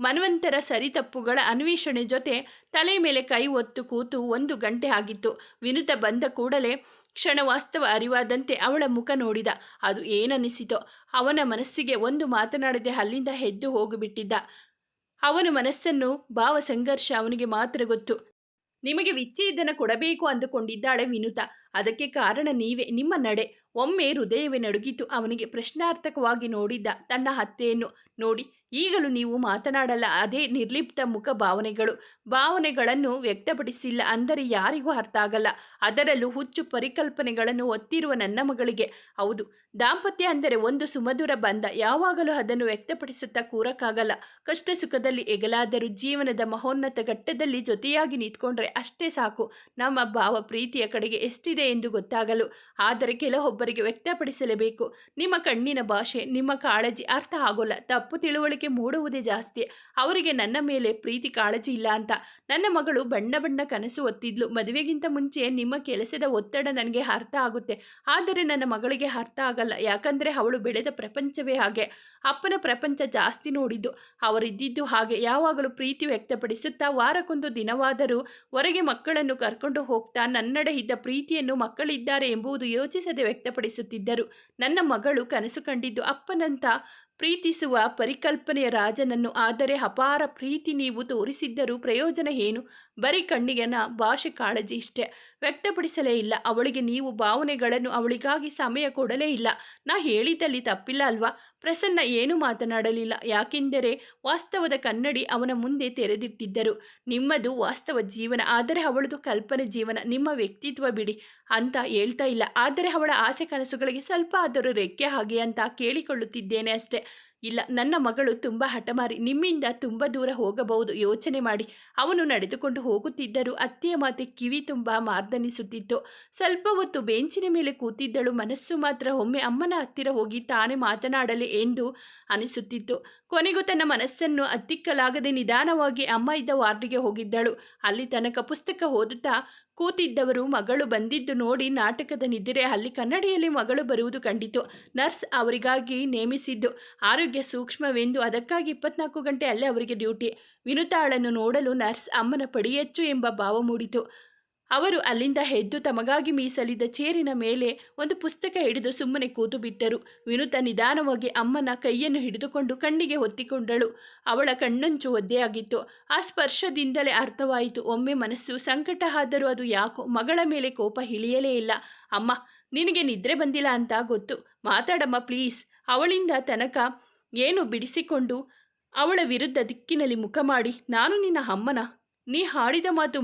ಮನ್ವಂತರ ಸರಿತಪ್ಪುಗಳ ಅನ್ವೇಷಣೆ ಜೊತೆ ತಲೆ ಮೇಲೆ ಕೈ ಒತ್ತು ಕೂತು ಒಂದು ಗಂಟೆ ಆಗಿತ್ತು. ವಿನುತ ಬಂದ ಕೂಡಲೇ ಕ್ಷಣ ವಾಸ್ತವ ಅರಿವಾದಂತೆ ಅವಳ ಮುಖ ನೋಡಿದ. ಅದು ಏನನಿಸಿತೋ ಅವನ ಮನಸ್ಸಿಗೆ ಒಂದು ಮಾತನಾಡದೆ ಅಲ್ಲಿಂದ ಹೆದ್ದು ಹೋಗಿಬಿಟ್ಟಿದ್ದ. ಅವನ ಮನಸ್ಸನ್ನು ಭಾವ ಸಂಘರ್ಷ ಅವನಿಗೆ ಮಾತ್ರ ಗೊತ್ತು. ನಿಮಗೆ ವಿಚ್ಛೇದನ ಕೊಡಬೇಕು ಅಂದುಕೊಂಡಿದ್ದಾಳೆ ವಿನುತ. ಅದಕ್ಕೆ ಕಾರಣ ನೀವೇ, ನಿಮ್ಮ ನಡೆ. ಒಮ್ಮೆ ಹೃದಯವೇ ನಡುಗಿತು ಅವನಿಗೆ ಪ್ರಶ್ನಾರ್ಥಕವಾಗಿ ನೋಡಿದ್ದ ತನ್ನ ಹತ್ತೆಯನ್ನು ನೋಡಿ, ಈಗಲೂ ನೀವು ಮಾತನಾಡಲ್ಲ, ಅದೇ ನಿರ್ಲಿಪ್ತ ಮುಖ ಭಾವನೆಗಳು. ಭಾವನೆಗಳನ್ನು ವ್ಯಕ್ತಪಡಿಸಿಲ್ಲ ಅಂದರೆ ಯಾರಿಗೂ ಅರ್ಥ ಆಗಲ್ಲ. ಅದರಲ್ಲೂ ಹುಚ್ಚು ಪರಿಕಲ್ಪನೆಗಳನ್ನು ಒತ್ತಿರುವ ನನ್ನ ಮಗಳಿಗೆ. ಹೌದು, ದಾಂಪತ್ಯ ಅಂದರೆ ಒಂದು ಸುಮಧುರ ಬಂಧ. ಯಾವಾಗಲೂ ಅದನ್ನು ವ್ಯಕ್ತಪಡಿಸುತ್ತಾ ಕೂರಕ್ಕಾಗಲ್ಲ. ಕಷ್ಟ ಸುಖದಲ್ಲಿ ಎಗಲಾದರೂ ಜೀವನದ ಮಹೋನ್ನತ ಘಟ್ಟದಲ್ಲಿ ಜೊತೆಯಾಗಿ ನಿಂತ್ಕೊಂಡ್ರೆ ಅಷ್ಟೇ ಸಾಕು. ನಮ್ಮ ಭಾವ ಪ್ರೀತಿಯ ಕಡೆಗೆ ಎಷ್ಟಿದೆ ಎಂದು ಗೊತ್ತಾಗಲು. ಆದರೆ ಕೆಲವೊಬ್ಬರಿಗೆ ವ್ಯಕ್ತಪಡಿಸಲೇಬೇಕು. ನಿಮ್ಮ ಕಣ್ಣಿನ ಭಾಷೆ, ನಿಮ್ಮ ಕಾಳಜಿ ಅರ್ಥ ಆಗೋಲ್ಲ. ತಪ್ಪು ತಿಳುವಳಿಕೆ ಮೂಡುವುದೇ ಜಾಸ್ತಿ. ಅವರಿಗೆ ನನ್ನ ಮೇಲೆ ಪ್ರೀತಿ ಕಾಳಜಿ ಇಲ್ಲ ಅಂತ ನನ್ನ ಮಗಳು ಬಣ್ಣ ಬಣ್ಣ ಕನಸು ಒತ್ತಿದ್ಲು. ಮದುವೆಗಿಂತ ಮುಂಚೆ ನಿಮ್ಮ ಕೆಲಸದ ಒತ್ತಡ ನನಗೆ ಅರ್ಥ ಆಗುತ್ತೆ. ಆದರೆ ನನ್ನ ಮಗಳಿಗೆ ಅರ್ಥ ಆಗಲ್ಲ. ಯಾಕಂದರೆ ಅವಳು ಬೆಳೆದ ಪ್ರಪಂಚವೇ ಹಾಗೆ. ಅಪ್ಪನ ಪ್ರಪಂಚ ಜಾಸ್ತಿ ನೋಡಿದ್ದು. ಅವರಿದ್ದಿದ್ದು ಹಾಗೆ. ಯಾವಾಗಲೂ ಪ್ರೀತಿ ವ್ಯಕ್ತಪಡಿಸುತ್ತಾ ವಾರಕ್ಕೊಂದು ದಿನವಾದರೂ ಹೊರಗೆ ಮಕ್ಕಳನ್ನು ಕರ್ಕೊಂಡು ಹೋಗ್ತಾ ನನ್ನಡೆ ಇದ್ದ ಪ್ರೀತಿಯನ್ನು ಮಕ್ಕಳಿದ್ದಾರೆ ಎಂಬುದು ಯೋಚಿಸದೆ ವ್ಯಕ್ತಪಡಿಸುತ್ತಿದ್ದರು. ನನ್ನ ಮಗಳು ಕನಸು ಕಂಡಿದ್ದು ಅಪ್ಪನಂತ ಪ್ರೀತಿಸುವ ಪರಿಕಲ್ಪನೆಯ ರಾಜನನ್ನು ಆದರೆ ಅಪಾರ ಪ್ರೀತಿ ನೀವು ತೋರಿಸಿದ್ದರೂ ಪ್ರಯೋಜನ ಏನು? ಬರೀ ಕಣ್ಣಿಗೆನ ಭಾಷೆ ಕಾಳಜಿ ಇಷ್ಟೇ. ವ್ಯಕ್ತಪಡಿಸಲೇ ಇಲ್ಲ. ಅವಳಿಗೆ ನೀವು ಭಾವನೆಗಳನ್ನು ಅವಳಿಗಾಗಿ ಸಮಯ ಕೊಡಲೇ ಇಲ್ಲ. ನಾ ಹೇಳಿದ್ದಲ್ಲಿ ತಪ್ಪಿಲ್ಲ ಅಲ್ವಾ? ಪ್ರಸನ್ನ ಏನೂ ಮಾತನಾಡಲಿಲ್ಲ. ಯಾಕೆಂದರೆ ವಾಸ್ತವದ ಕನ್ನಡಿ ಅವನ ಮುಂದೆ ತೆರೆದಿಟ್ಟಿದ್ದರು. ನಿಮ್ಮದು ವಾಸ್ತವ ಜೀವನ. ಆದರೆ ಅವಳದು ಕಲ್ಪನೆ ಜೀವನ. ನಿಮ್ಮ ವ್ಯಕ್ತಿತ್ವ ಬಿಡಿ ಅಂತ ಹೇಳ್ತಾ ಇಲ್ಲ. ಆದರೆ ಅವಳ ಆಸೆ ಕನಸುಗಳಿಗೆ ಸ್ವಲ್ಪ ಆದರೂ ರೆಕ್ಕೆ ಹಾಗೆ ಅಂತ ಕೇಳಿಕೊಳ್ಳುತ್ತಿದ್ದೇನೆ ಅಷ್ಟೇ. ಇಲ್ಲ, ನನ್ನ ಮಗಳು ತುಂಬ ಹಠಮಾರಿ, ನಿಮ್ಮಿಂದ ತುಂಬ ದೂರ ಹೋಗಬಹುದು, ಯೋಚನೆ ಮಾಡಿ. ಅವನು ನಡೆದುಕೊಂಡು ಹೋಗುತ್ತಿದ್ದರೂ ಅತ್ತೆಯ ಮಾತೆ ಕಿವಿ ತುಂಬ ಮಾರ್ದನಿಸುತ್ತಿತ್ತು. ಸ್ವಲ್ಪ ಹೊತ್ತು ಬೆಂಚಿನ ಮೇಲೆ ಕೂತಿದ್ದಳು. ಮನಸ್ಸು ಮಾತ್ರ ಒಮ್ಮೆ ಅಮ್ಮನ ಹತ್ತಿರ ಹೋಗಿ ತಾನೇ ಮಾತನಾಡಲಿ ಎಂದು ಅನಿಸುತ್ತಿತ್ತು. ಕೊನೆಗೂ ತನ್ನ ಮನಸ್ಸನ್ನು ಅತ್ತಿಕ್ಕಲಾಗದೆ ನಿಧಾನವಾಗಿ ಅಮ್ಮ ಇದ್ದ ವಾರ್ಡಿಗೆ ಹೋಗಿದ್ದಳು. ಅಲ್ಲಿ ತನಕ ಪುಸ್ತಕ ಓದುತ್ತಾ ಕೂತಿದ್ದವರು ಮಗಳು ಬಂದಿದ್ದು ನೋಡಿ ನಾಟಕದ ನಿದ್ರೆ ಅಲ್ಲಿ ಕನ್ನಡಿಯಲ್ಲಿ ಮಗಳು ಬರುವುದು ಕಂಡಿತು. ನರ್ಸ್ ಅವರಿಗಾಗಿ ನೇಮಿಸಿದ್ದು. ಆರೋಗ್ಯ ಸೂಕ್ಷ್ಮವೆಂದು ಅದಕ್ಕಾಗಿ ಇಪ್ಪತ್ನಾಲ್ಕು ಗಂಟೆ ಅಲ್ಲೇ ಅವರಿಗೆ ಡ್ಯೂಟಿ. ವಿನುತಾಳನ್ನು ನೋಡಲು ನರ್ಸ್ ಅಮ್ಮನ ಪಡಿಯಚ್ಚು ಎಂಬ ಭಾವ ಮೂಡಿತು. ಅವರು ಅಲ್ಲಿಂದ ಎದ್ದು ತಮಗಾಗಿ ಮೀಸಲಿದ್ದ ಚೇರಿನ ಮೇಲೆ ಒಂದು ಪುಸ್ತಕ ಹಿಡಿದು ಸುಮ್ಮನೆ ಕೂತು ಬಿಟ್ಟರು. ವಿನುತ ನಿಧಾನವಾಗಿ ಅಮ್ಮನ ಕೈಯನ್ನು ಹಿಡಿದುಕೊಂಡು ಕಣ್ಣಿಗೆ ಹೊತ್ತಿಕೊಂಡಳು. ಅವಳ ಕಣ್ಣಂಚು ಒದ್ದೆಯಾಗಿತ್ತು. ಆ ಸ್ಪರ್ಶದಿಂದಲೇ ಅರ್ಥವಾಯಿತು. ಒಮ್ಮೆ ಮನಸ್ಸು ಸಂಕಟ ಆದರೂ ಅದು ಯಾಕೋ ಮಗಳ ಮೇಲೆ ಕೋಪ ಇಳಿಯಲೇ ಇಲ್ಲ. ಅಮ್ಮ, ನಿನಗೆ ನಿದ್ರೆ ಬಂದಿಲ್ಲ ಅಂತ ಗೊತ್ತು. ಮಾತಾಡಮ್ಮ ಪ್ಲೀಸ್. ಅವಳಿಂದ ತನಕ ಏನು ಬಿಡಿಸಿಕೊಂಡು ಅವಳ ವಿರುದ್ಧ ದಿಕ್ಕಿನಲ್ಲಿ ಮುಖ ಮಾಡಿ, ನಾನು ನಿನ್ನ ಅಮ್ಮನ. ನೀ ಹಾಡಿದ ಮಾತು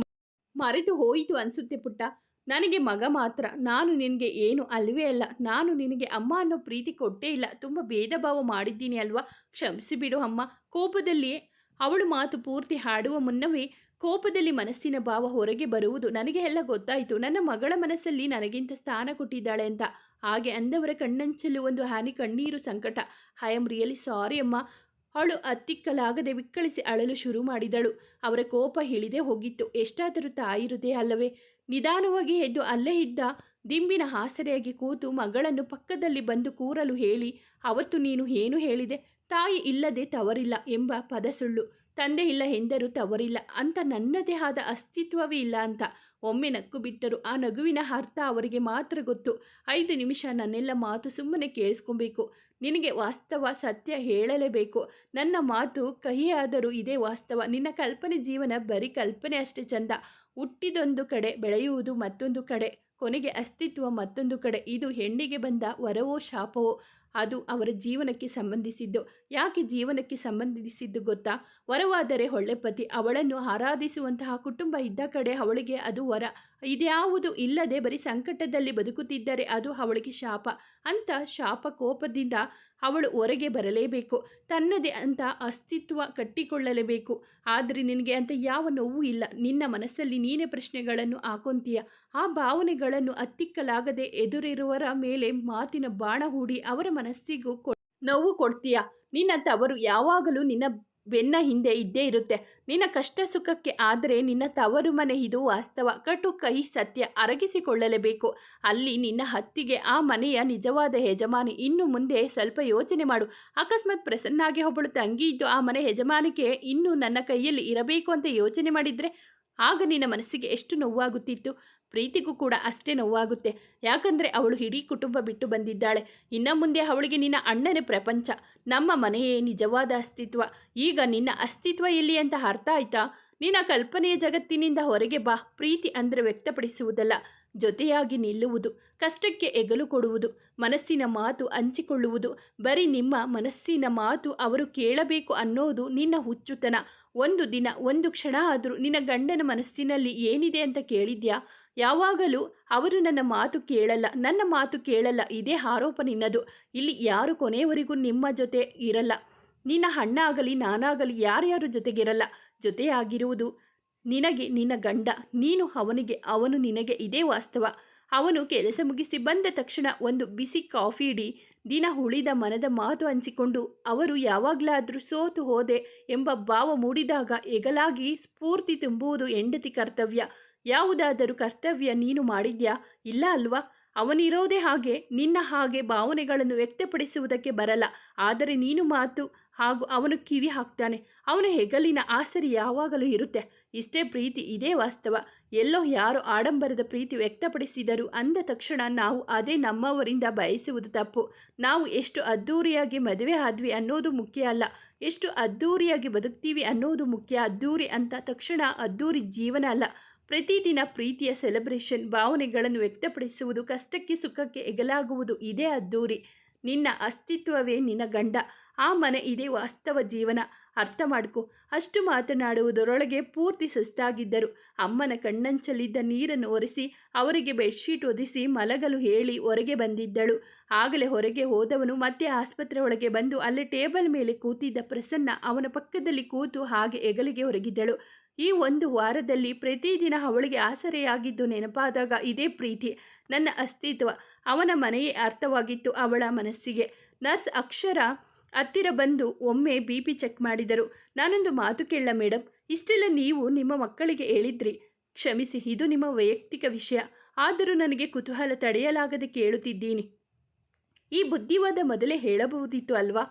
ಮರೆತು ಹೋಯಿತು ಅನ್ಸುತ್ತೆ ಪುಟ್ಟ. ನನಗೆ ಮಗ ಮಾತ್ರ. ನಾನು ನಿನಗೆ ಏನು ಅಲ್ವೇ ಅಲ್ಲ. ನಾನು ನಿನಗೆ ಅಮ್ಮ ಅನ್ನೋ ಪ್ರೀತಿ ಕೊಟ್ಟೇ ಇಲ್ಲ. ತುಂಬ ಭೇದ ಭಾವ ಮಾಡಿದ್ದೀನಿ ಅಲ್ವಾ? ಕ್ಷಮಿಸಿ ಬಿಡು ಅಮ್ಮ. ಕೋಪದಲ್ಲಿಯೇ ಅವಳು ಮಾತು ಪೂರ್ತಿ ಹಾಡುವ ಮುನ್ನವೇ ಕೋಪದಲ್ಲಿ ಮನಸ್ಸಿನ ಭಾವ ಹೊರಗೆ ಬರುವುದು ನನಗೆ ಎಲ್ಲ ಗೊತ್ತಾಯಿತು. ನನ್ನ ಮಗಳ ಮನಸ್ಸಲ್ಲಿ ನನಗಿಂತ ಸ್ಥಾನ ಕೊಟ್ಟಿದ್ದಾಳೆ ಅಂತ. ಹಾಗೆ ಅಂದವರ ಕಣ್ಣಂಚಲು ಒಂದು ಹಾನಿ ಕಣ್ಣೀರು ಸಂಕಟ. ಐ ಆಮ್ ರಿಯಲಿ ಸಾರಿ ಅಮ್ಮ. ಅವಳು ಅತ್ತಿಕ್ಕಲಾಗದೆ ವಿಕ್ಕಳಿಸಿ ಅಳಲು ಶುರು ಮಾಡಿದಳು. ಅವರ ಕೋಪ ಹಿಳಿದೇ ಹೋಗಿತ್ತು. ಎಷ್ಟಾದರೂ ತಾಯಿರುದೇ ಅಲ್ಲವೇ? ನಿಧಾನವಾಗಿ ಎದ್ದು ಅಲ್ಲೇ ಇದ್ದ ದಿಂಬಿನ ಹಾಸರೆಯಾಗಿ ಕೂತು ಮಗಳನ್ನು ಪಕ್ಕದಲ್ಲಿ ಬಂದು ಕೂರಲು ಹೇಳಿ, ಅವತ್ತು ನೀನು ಏನು ಹೇಳಿದೆ? ತಾಯಿ ಇಲ್ಲದೆ ತವರಿಲ್ಲ ಎಂಬ ಪದ ಸುಳ್ಳು. ತಂದೆ ಇಲ್ಲ ಎಂದರೂ ತವರಿಲ್ಲ. ಅಂತ ನನ್ನದೇ ಆದ ಅಸ್ತಿತ್ವವೇ ಇಲ್ಲ ಅಂತ ಒಮ್ಮೆ ನಕ್ಕು ಬಿಟ್ಟರು. ಆ ನಗುವಿನ ಅರ್ಥ ಅವರಿಗೆ ಮಾತ್ರ ಗೊತ್ತು. ಐದು ನಿಮಿಷ ನನ್ನೆಲ್ಲ ಮಾತು ಸುಮ್ಮನೆ ಕೇಳಿಸ್ಕೊಬೇಕು. ನಿನಗೆ ವಾಸ್ತವ ಸತ್ಯ ಹೇಳಲೇಬೇಕು. ನನ್ನ ಮಾತು ಕಹಿಯಾದರೂ ಇದೇ ವಾಸ್ತವ. ನಿನ್ನ ಕಲ್ಪನೆ ಜೀವನ ಬರೀ ಕಲ್ಪನೆ ಅಷ್ಟೇ ಚಂದ. ಹುಟ್ಟಿದೊಂದು ಕಡೆ ಬೆಳೆಯುವುದು ಮತ್ತೊಂದು ಕಡೆ. ಕೊನೆಗೆ ಅಸ್ತಿತ್ವ ಮತ್ತೊಂದು ಕಡೆ. ಇದು ಹೆಣ್ಣಿಗೆ ಬಂದ ವರವೋ ಶಾಪವೋ? ಅದು ಅವರ ಜೀವನಕ್ಕೆ ಸಂಬಂಧಿಸಿದ್ದು. ಯಾಕೆ ಜೀವನಕ್ಕೆ ಸಂಬಂಧಿಸಿದ್ದು ಗೊತ್ತಾ? ವರವಾದರೆ ಹೊಳ್ಳೆಪತಿ ಅವಳನ್ನು ಆರಾಧಿಸುವಂತಹ ಕುಟುಂಬ ಇದ್ದ ಕಡೆ ಅವಳಿಗೆ ಅದು ವರ. ಇದ್ಯಾವುದು ಇಲ್ಲದೆ ಬರೀ ಸಂಕಟದಲ್ಲಿ ಬದುಕುತ್ತಿದ್ದರೆ ಅದು ಅವಳಿಗೆ ಶಾಪ. ಅಂತ ಶಾಪ ಕೋಪದಿಂದ ಅವಳು ಹೊರಗೆ ಬರಲೇಬೇಕು. ತನ್ನದೇ ಅಂತ ಅಸ್ತಿತ್ವ ಕಟ್ಟಿಕೊಳ್ಳಲೇಬೇಕು. ಆದರೆ ನಿನಗೆ ಅಂತ ಯಾವ ನೋವು ಇಲ್ಲ. ನಿನ್ನ ಮನಸ್ಸಲ್ಲಿ ನೀನೇ ಪ್ರಶ್ನೆಗಳನ್ನು ಹಾಕೊಂತೀಯ. ಆ ಭಾವನೆಗಳನ್ನು ಅತ್ತಿಕ್ಕಲಾಗದೆ ಎದುರಿರುವರ ಮೇಲೆ ಮಾತಿನ ಬಾಣ ಹೂಡಿ ಅವರ ಮನಸ್ಸಿಗೂ ನೋವು ಕೊಡ್ತೀಯ. ತವರು ಯಾವಾಗಲೂ ನಿನ್ನ ಬೆನ್ನ ಹಿಂದೆ ಇದ್ದೇ ಇರುತ್ತೆ. ನಿನ್ನ ಕಷ್ಟ ಸುಖಕ್ಕೆ ಆದರೆ ನಿನ್ನ ತವರು ಮನೆ ಇದು ವಾಸ್ತವ. ಕಟು ಕೈ ಸತ್ಯ ಅರಗಿಸಿಕೊಳ್ಳಲೇಬೇಕು. ಅಲ್ಲಿ ನಿನ್ನ ಹತ್ತಿಗೆ ಆ ಮನೆಯ ನಿಜವಾದ ಯಜಮಾನಿ. ಇನ್ನು ಮುಂದೆ ಸ್ವಲ್ಪ ಯೋಚನೆ ಮಾಡು. ಅಕಸ್ಮಾತ್ ಪ್ರಸನ್ನಾಗಿ ಒಬ್ಬಳು ತಂಗಿ ಇದ್ದು ಆ ಮನೆ ಯಜಮಾನಿಕೆ ಇನ್ನೂ ನನ್ನ ಕೈಯಲ್ಲಿ ಇರಬೇಕು ಅಂತ ಯೋಚನೆ ಮಾಡಿದರೆ ಆಗ ನಿನ್ನ ಮನಸ್ಸಿಗೆ ಎಷ್ಟು ನೋವಾಗುತ್ತಿತ್ತು. ಪ್ರೀತಿಗೂ ಕೂಡ ಅಷ್ಟೇ ನೋವಾಗುತ್ತೆ. ಯಾಕಂದರೆ ಅವಳು ಇಡೀ ಕುಟುಂಬ ಬಿಟ್ಟು ಬಂದಿದ್ದಾಳೆ. ಇನ್ನು ಮುಂದೆ ಅವಳಿಗೆ ನಿನ್ನ ಅಣ್ಣನೇ ಪ್ರಪಂಚ. ನಮ್ಮ ಮನೆಯೇ ನಿಜವಾದ ಅಸ್ತಿತ್ವ. ಈಗ ನಿನ್ನ ಅಸ್ತಿತ್ವ ಎಲ್ಲಿ ಅಂತ ಅರ್ಥ ಆಯ್ತಾ? ನಿನ್ನ ಕಲ್ಪನೆಯ ಜಗತ್ತಿನಿಂದ ಹೊರಗೆ ಬಾ. ಪ್ರೀತಿ ಅಂದರೆ ವ್ಯಕ್ತಪಡಿಸುವುದಲ್ಲ. ಜೊತೆಯಾಗಿ ನಿಲ್ಲುವುದು. ಕಷ್ಟಕ್ಕೆ ಎಗಲು ಕೊಡುವುದು. ಮನಸ್ಸಿನ ಮಾತು ಹಂಚಿಕೊಳ್ಳುವುದು. ಬರೀ ನಿಮ್ಮ ಮನಸ್ಸಿನ ಮಾತು ಅವರು ಕೇಳಬೇಕು ಅನ್ನೋದು ನಿನ್ನ ಹುಚ್ಚುತನ. ಒಂದು ದಿನ, ಒಂದು ಕ್ಷಣ ಆದರೂ ನಿನ್ನ ಗಂಡನ ಮನಸ್ಸಿನಲ್ಲಿ ಏನಿದೆ ಅಂತ ಕೇಳಿದ್ಯಾ? ಯಾವಾಗಲೂ ಅವರು ನನ್ನ ಮಾತು ಕೇಳಲ್ಲ, ನನ್ನ ಮಾತು ಕೇಳಲ್ಲ, ಇದೇ ಆರೋಪ ನಿನ್ನದು. ಇಲ್ಲಿ ಯಾರು ಕೊನೆಯವರೆಗೂ ನಿಮ್ಮ ಜೊತೆ ಇರಲ್ಲ. ನಿನ್ನ ಅಣ್ಣ ಆಗಲಿ ನಾನಾಗಲಿ ಯಾರ್ಯಾರ ಜೊತೆಗಿರಲ್ಲ. ಜೊತೆಯಾಗಿರುವುದು ನಿನಗೆ ನಿನ್ನ ಗಂಡ. ನೀನು ಅವನಿಗೆ, ಅವನು ನಿನಗೆ ಇದೇ ವಾಸ್ತವ. ಅವನು ಕೆಲಸ ಮುಗಿಸಿ ಬಂದ ತಕ್ಷಣ ಒಂದು ಬಿಸಿ ಕಾಫಿ ಇಡಿ, ದಿನ ಉಳಿದ ಮನದ ಮಾತು ಹಂಚಿಕೊಂಡು, ಅವರು ಯಾವಾಗಲಾದರೂ ಸೋತು ಹೋದೆ ಎಂಬ ಭಾವ ಮೂಡಿದಾಗ ಎಗಲಾಗಿ ಸ್ಫೂರ್ತಿ ತುಂಬುವುದು ಹೆಂಡತಿ ಕರ್ತವ್ಯ. ಯಾವುದಾದರೂ ಕರ್ತವ್ಯ ನೀನು ಮಾಡಿದ್ಯಾ? ಇಲ್ಲ ಅಲ್ವಾ? ಅವನಿರೋದೇ ಹಾಗೆ, ನಿನ್ನ ಹಾಗೆ ಭಾವನೆಗಳನ್ನು ವ್ಯಕ್ತಪಡಿಸುವುದಕ್ಕೆ ಬರಲ್ಲ. ಆದರೆ ನೀನು ಮಾತು ಹಾಗೂ ಅವನು ಕಿವಿ ಹಾಕ್ತಾನೆ. ಅವನ ಹೆಗಲಿನ ಆಸರಿ ಯಾವಾಗಲೂ ಇರುತ್ತೆ. ಇಷ್ಟೇ ಪ್ರೀತಿ ಇದೇ ವಾಸ್ತವ. ಎಲ್ಲೋ ಯಾರು ಆಡಂಬರದ ಪ್ರೀತಿ ವ್ಯಕ್ತಪಡಿಸಿದರು ಅಂದ ತಕ್ಷಣ ನಾವು ಅದೇ ನಮ್ಮವರಿಂದ ಬಯಸುವುದು ತಪ್ಪು. ನಾವು ಎಷ್ಟು ಅದ್ಧೂರಿಯಾಗಿ ಮದುವೆ ಆದ್ವಿ ಅನ್ನೋದು ಮುಖ್ಯ ಅಲ್ಲ. ಎಷ್ಟು ಅದ್ಧೂರಿಯಾಗಿ ಬದುಕ್ತೀವಿ ಅನ್ನೋದು ಮುಖ್ಯ. ಅದ್ಧೂರಿ ಅಂತ ತಕ್ಷಣ ಅದ್ದೂರಿ ಜೀವನ ಅಲ್ಲ. ಪ್ರತಿದಿನ ಪ್ರೀತಿಯ ಸೆಲೆಬ್ರೇಷನ್ ಭಾವನೆಗಳನ್ನು ವ್ಯಕ್ತಪಡಿಸುವುದು ಕಷ್ಟಕ್ಕೆ ಸುಖಕ್ಕೆ ಎಗಲಾಗುವುದು ಇದೇ ಅದ್ದೂರಿ. ನಿನ್ನ ಅಸ್ತಿತ್ವವೇ ನಿನ್ನ ಗಂಡ. ಆ ಮನೆ ಇದೇ ವಾಸ್ತವ ಜೀವನ. ಅರ್ಥ ಮಾಡ್ಕೊ. ಅಷ್ಟು ಮಾತನಾಡುವುದರೊಳಗೆ ಪೂರ್ತಿ ಸುಸ್ತಾಗಿದ್ದರು. ಅಮ್ಮನ ಕಣ್ಣಂಚಲಿದ್ದ ನೀರನ್ನು ಒರೆಸಿ, ಅವರಿಗೆ ಬೆಡ್ಶೀಟ್ ಒದಿಸಿ ಮಲಗಲು ಹೇಳಿ ಹೊರಗೆ ಬಂದಿದ್ದಳು. ಆಗಲೇ ಹೊರಗೆ ಹೋದವನು ಮತ್ತೆ ಆಸ್ಪತ್ರೆ ಒಳಗೆ ಬಂದು ಅಲ್ಲಿ ಟೇಬಲ್ ಮೇಲೆ ಕೂತಿದ್ದ ಪ್ರಸನ್ನ ಅವನ ಪಕ್ಕದಲ್ಲಿ ಕೂತು ಹಾಗೆ ಹೆಗಲಿಗೆ ಹೊರಗಿದ್ದಳು ಈ ಒಂದು ವಾರದಲ್ಲಿ ಪ್ರತಿದಿನ ಅವಳಿಗೆ ಆಸರೆಯಾಗಿದ್ದು ನೆನಪಾದಾಗ ಇದೇ ಪ್ರೀತಿ, ನನ್ನ ಅಸ್ತಿತ್ವ, ಅವನ ಮನೆಯೇ ಅರ್ಥವಾಗಿತ್ತು ಅವಳ ಮನಸ್ಸಿಗೆ. ನರ್ಸ್ ಅಕ್ಷರ ಹತ್ತಿರ ಬಂದು ಒಮ್ಮೆ ಬಿ ಪಿ ಚೆಕ್ ಮಾಡಿದರು. ನಾನೊಂದು ಮಾತು ಕೇಳ ಮೇಡಮ್ ಇಷ್ಟೆಲ್ಲ ನೀವು ನಿಮ್ಮ ಮಕ್ಕಳಿಗೆ ಹೇಳಿದ್ರಿ. ಕ್ಷಮಿಸಿ, ಇದು ನಿಮ್ಮ ವೈಯಕ್ತಿಕ ವಿಷಯ. ಆದರೂ ನನಗೆ ಕುತೂಹಲ ತಡೆಯಲಾಗದೆ ಕೇಳುತ್ತಿದ್ದೀನಿ. ಈ ಬುದ್ಧಿವಾದ ಮೊದಲೇ ಹೇಳಬಹುದಿತ್ತು ಅಲ್ವಾ?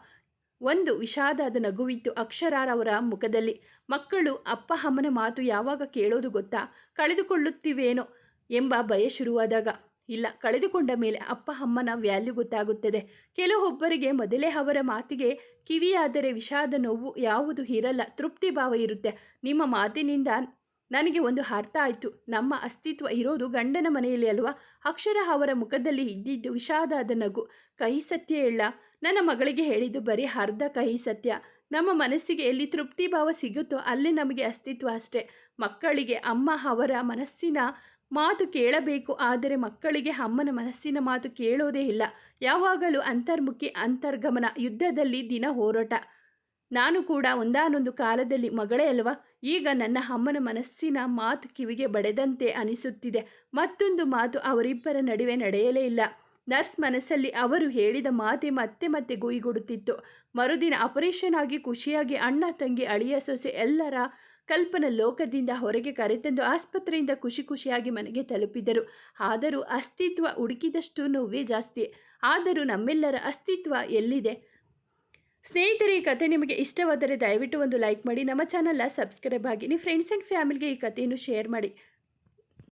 ಒಂದು ವಿಷಾದದ ನಗುವಿತ್ತು. ಅಕ್ಷರಾರವರ ಮುಖದಲ್ಲಿ ಮಕ್ಕಳು, ಅಪ್ಪ, ಅಮ್ಮನ ಮಾತು ಯಾವಾಗ ಕೇಳೋದು ಗೊತ್ತಾ? ಕಳೆದುಕೊಳ್ಳುತ್ತಿವೇನೋ? ಎಂಬ ಭಯ ಶುರುವಾದಾಗ, ಇಲ್ಲ, ಕಳೆದುಕೊಂಡ ಮೇಲೆ ಅಪ್ಪ, ಅಮ್ಮನ ವ್ಯಾಲ್ಯೂ ಗೊತ್ತಾಗುತ್ತದೆ. ಕೆಲವೊಬ್ಬರಿಗೆ ಮೊದಲೇ ಅವರ ಮಾತಿಗೆ ಕಿವಿಯಾದರೆ ವಿಷಾದ ನೋವು ಯಾವುದು ಇರಲ್ಲ, ತೃಪ್ತಿ ಭಾವ ಇರುತ್ತೆ. ನಿಮ್ಮ ಮಾತಿನಿಂದ ನನಗೆ ಒಂದು ಅರ್ಥ ಆಯಿತು. ನಮ್ಮ ಅಸ್ತಿತ್ವ ಇರೋದು ಗಂಡನ ಮನೆಯಲ್ಲಿ ಅಲ್ವಾ? ಅಕ್ಷರ ಅವರ ಮುಖದಲ್ಲಿ ಇದ್ದಿದ್ದು ವಿಷಾದದ ನಗು. ಕೈ ಸತ್ಯ ಹೇಳ ನನ್ನ ಮಗಳಿಗೆ ಹೇಳಿದ್ದು ಬರೀ ಅರ್ಧ ಕಹಿ ಸತ್ಯ. ನಮ್ಮ ಮನಸ್ಸಿಗೆ ಎಲ್ಲಿ ತೃಪ್ತಿ ಭಾವ ಸಿಗುತ್ತೋ ಅಲ್ಲಿ ನಮಗೆ ಅಸ್ತಿತ್ವ ಅಷ್ಟೇ. ಮಕ್ಕಳಿಗೆ ಅಮ್ಮ ಅವರ ಮನಸ್ಸಿನ ಮಾತು ಕೇಳಬೇಕು, ಆದರೆ ಮಕ್ಕಳಿಗೆ ಅಮ್ಮನ ಮನಸ್ಸಿನ ಮಾತು ಕೇಳೋದೇ ಇಲ್ಲ. ಯಾವಾಗಲೂ ಅಂತರ್ಮುಖಿ, ಅಂತರ್ಗಮನ, ಯುದ್ಧದಲ್ಲಿ ದಿನ ಹೋರಾಟ. ನಾನು ಕೂಡ ಒಂದಾನೊಂದು ಕಾಲದಲ್ಲಿ ಮಗಳೇ ಅಲ್ವಾ? ಈಗ ನನ್ನ ಅಮ್ಮನ ಮನಸ್ಸಿನ ಮಾತು ಕಿವಿಗೆ ಬಡೆದಂತೆ ಅನಿಸುತ್ತಿದೆ. ಮತ್ತೊಂದು ಮಾತು ಅವರಿಬ್ಬರ ನಡುವೆ ನಡೆಯಲೇ ಇಲ್ಲ. ನರ್ಸ್ ಮನಸ್ಸಲ್ಲಿ ಅವರು ಹೇಳಿದ ಮಾತೆ ಮತ್ತೆ ಮತ್ತೆ ಗುಯಿಗೊಡುತ್ತಿತ್ತು. ಮರುದಿನ ಆಪರೇಷನ್ ಆಗಿ ಖುಷಿಯಾಗಿ ಅಣ್ಣ, ತಂಗಿ, ಅಳಿಯ, ಸೊಸೆ ಎಲ್ಲರ ಕಲ್ಪನ ಲೋಕದಿಂದ ಹೊರಗೆ ಕರೆತಂದು ಆಸ್ಪತ್ರೆಯಿಂದ ಖುಷಿ ಖುಷಿಯಾಗಿ ಮನೆಗೆ ತಲುಪಿದರು. ಆದರೂ ಅಸ್ತಿತ್ವ ಹುಡುಕಿದಷ್ಟು ನೋವೇ ಜಾಸ್ತಿ. ಆದರೂ ನಮ್ಮೆಲ್ಲರ ಅಸ್ತಿತ್ವ ಎಲ್ಲಿದೆ? ಸ್ನೇಹಿತರೆ, ಈ ಕತೆ ನಿಮಗೆ ಇಷ್ಟವಾದರೆ ದಯವಿಟ್ಟು ಒಂದು ಲೈಕ್ ಮಾಡಿ. ನಮ್ಮ ಚಾನಲ್ನ ಸಬ್ಸ್ಕ್ರೈಬ್ ಆಗಿ, ನಿಮ್ಮ ಫ್ರೆಂಡ್ಸ್ ಆ್ಯಂಡ್ ಫ್ಯಾಮಿಲಿಗೆ ಈ ಕಥೆಯನ್ನು ಶೇರ್ ಮಾಡಿ.